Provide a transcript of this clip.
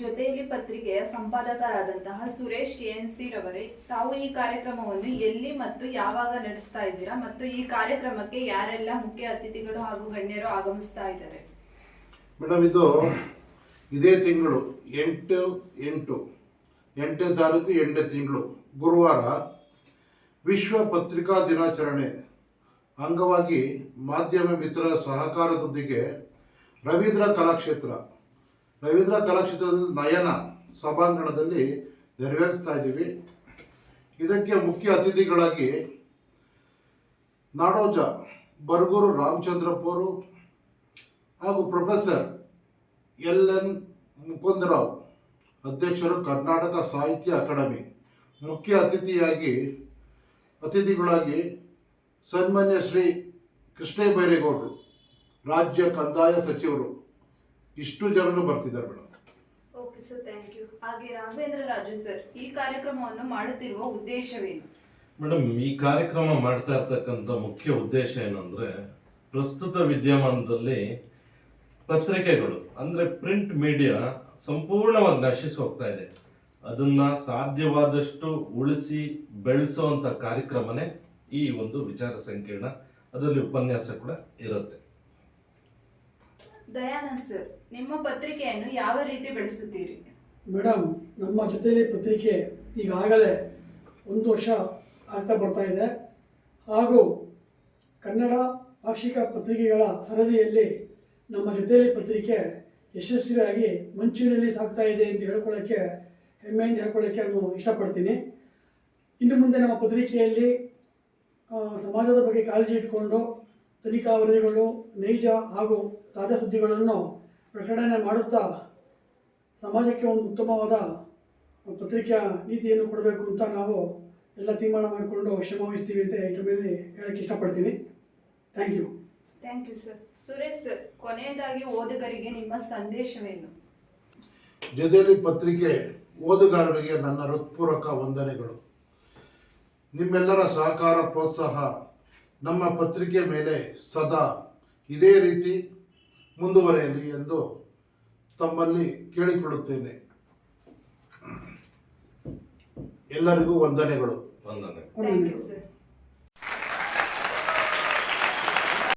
ಜೊತೆಯಲ್ಲಿ ಪತ್ರಿಕೆಯ ಸಂಪಾದಕರಾದಂತಹ ಸುರೇಶ್ ಕೆಎನ್ಸಿ ರವರೇ, ತಾವು ಈ ಕಾರ್ಯಕ್ರಮವನ್ನು ಎಲ್ಲಿ ಮತ್ತು ಯಾವಾಗ ನಡೆಸ್ತಾ ಇದ್ದೀರಾ ಮತ್ತು ಈ ಕಾರ್ಯಕ್ರಮಕ್ಕೆ ಯಾರೆಲ್ಲ ಮುಖ್ಯ ಅತಿಥಿಗಳು ಹಾಗೂ ಗಣ್ಯರು ಆಗಮಿಸ್ತಾ ಇದ್ದಾರೆ? ಮೇಡಮ್, ಇದು ಇದೇ ತಿಂಗಳು ಎಂಟು ಎಂಟು, ಎಂಟನೇ ತಾರೀಕು ಎಂಟನೇ ತಿಂಗಳು, ಗುರುವಾರ ವಿಶ್ವ ಪತ್ರಿಕಾ ದಿನಾಚರಣೆ. ಅಂಗವಾಗಿ ಮಾಧ್ಯಮ ಮಿತ್ರರ ಸಹಕಾರದೊಂದಿಗೆ ರವೀಂದ್ರ ಕಲಾಕ್ಷೇತ್ರ. ರವೀಂದ್ರ ಕಲಾಕ್ಷೇತ್ರದ ನಯನ ಸಭಾಂಗಣದಲ್ಲಿ ನೆರವೇರಿಸ್ತಾ ಇದ್ದೀವಿ. ಇದಕ್ಕೆ ಮುಖ್ಯ ಅತಿಥಿಗಳಾಗಿ ನಾಡೋಜ ಬರಗೂರು ರಾಮಚಂದ್ರಪ್ಪರು ಹಾಗೂ ಪ್ರೊಫೆಸರ್ ಎಲ್ ಎನ್ ಮುಕುಂದರಾವ್, ಅಧ್ಯಕ್ಷರು ಕರ್ನಾಟಕ ಸಾಹಿತ್ಯ ಅಕಾಡೆಮಿ ಮುಖ್ಯ ಅತಿಥಿಯಾಗಿ ಅತಿಥಿಗಳಾಗಿ ಸನ್ಮಾನ್ಯ ಶ್ರೀ ಕೃಷ್ಣ ಬೈರೇಗೌಡರು ರಾಜ್ಯ ಕಂದಾಯ ಸಚಿವರು ಇಷ್ಟು ಜನರು ಬರ್ತಿದ್ದಾರೆ madam. Okay sir thank you ಹಾಗೆ ರಾಘವೇಂದ್ರ ರಾಜು ಸರ್ ಈ ಕಾರ್ಯಕ್ರಮವನ್ನು ಮಾಡುತ್ತಿರುವ ಉದ್ದೇಶವೇನು? ಮೇಡಮ್ ಈ ಕಾರ್ಯಕ್ರಮ ಮಾಡ್ತಾ ಇರ್ತಕ್ಕಂಥ ಮುಖ್ಯ ಉದ್ದೇಶ ಏನಂದ್ರೆ ಪ್ರಸ್ತುತ ವಿದ್ಯಮಾನದಲ್ಲಿ ಪತ್ರಿಕೆಗಳು ಅಂದ್ರೆ ಪ್ರಿಂಟ್ ಮೀಡಿಯಾ ಸಂಪೂರ್ಣವಾಗಿ ನಶಿಸಿ ಹೋಗ್ತಾ ಇದೆ. ಅದನ್ನ ಸಾಧ್ಯವಾದಷ್ಟು ಉಳಿಸಿ ಬೆಳೆಸುವಂತ ಕಾರ್ಯಕ್ರಮನೇ ಈ ಒಂದು ವಿಚಾರ ಸಂಕಿರಣ. ಅದರಲ್ಲಿ ಉಪನ್ಯಾಸ ಕೂಡ ಇರುತ್ತೆ. ದಯಾನಂದ್ ಸರ್, ನಿಮ್ಮ ಪತ್ರಿಕೆಯನ್ನು ಯಾವ ರೀತಿ ಬೆಳೆಸುತ್ತೀರಿ? ಮೇಡಮ್ ನಮ್ಮ ಜೊತೆಯಲ್ಲಿ ಪತ್ರಿಕೆ ಈಗಾಗಲೇ ಒಂದು ವರ್ಷ ಆಗ್ತಾ ಬರ್ತಾ ಇದೆ. ಹಾಗೂ ಕನ್ನಡ ಪಾಕ್ಷಿಕ ಪತ್ರಿಕೆಗಳ ಸರದಿಯಲ್ಲಿ ನಮ್ಮ ಜೊತೆಯಲ್ಲಿ ಪತ್ರಿಕೆ ಯಶಸ್ವಿಯಾಗಿ ಮುಂಚೂಣಿಯಲ್ಲಿ ಸಾಗ್ತಾ ಇದೆ ಅಂತ ಹೇಳ್ಕೊಳ್ಳೋಕ್ಕೆ, ಹೆಮ್ಮೆಯಿಂದ ಹೇಳ್ಕೊಳ್ಳೋಕ್ಕೆ ನಾನು ಇಷ್ಟಪಡ್ತೀನಿ. ಇನ್ನು ಮುಂದೆ ನಮ್ಮ ಪತ್ರಿಕೆಯಲ್ಲಿ ಸಮಾಜದ ಬಗ್ಗೆ ಕಾಳಜಿ ಇಟ್ಕೊಂಡು ತನಿಖಾ ವರದಿಗಳು ನೈಜ ಹಾಗೂ ತಾಜಾ ಸುದ್ದಿಗಳನ್ನು ಪ್ರಕಟಣೆ ಮಾಡುತ್ತಾ ಸಮಾಜಕ್ಕೆ ಒಂದು ಉತ್ತಮವಾದ ಪತ್ರಿಕೆಯ ನೀತಿಯನ್ನು ಕೊಡಬೇಕು ಅಂತ ನಾವು ಎಲ್ಲ ತೀರ್ಮಾನ ಮಾಡಿಕೊಂಡು ಶ್ರಮ ವಹಿಸ್ತೀವಿ ಅಂತ ಈ ಮೇಲೆ ಹೇಳಕ್ಕೆ ಇಷ್ಟಪಡ್ತೀನಿ. Thank you thank you sir Suresh sir ಕೊನೆಯದಾಗಿ ಓದುಗರಿಗೆ ನಿಮ್ಮ ಸಂದೇಶವೇನು? ಜೊತೆಯಲ್ಲಿ ಪತ್ರಿಕೆ ಓದುಗಾರರಿಗೆ ನನ್ನ ಹೃತ್ಪೂರ್ವಕ ವಂದನೆಗಳು. ನಿಮ್ಮೆಲ್ಲರ ಸಹಕಾರ ಪ್ರೋತ್ಸಾಹ ನಮ್ಮ ಪತ್ರಿಕೆ ಮೇಲೆ ಸದಾ ಇದೇ ರೀತಿ ಮುಂದುವರೆಯಲಿ ಎಂದು ತಮ್ಮಲ್ಲಿ ಕೇಳಿಕೊಳ್ಳುತ್ತೇನೆ. ಎಲ್ಲರಿಗೂ ವಂದನೆಗಳು. ವಂದನೆ ಥ್ಯಾಂಕ್ ಯು ಸರ್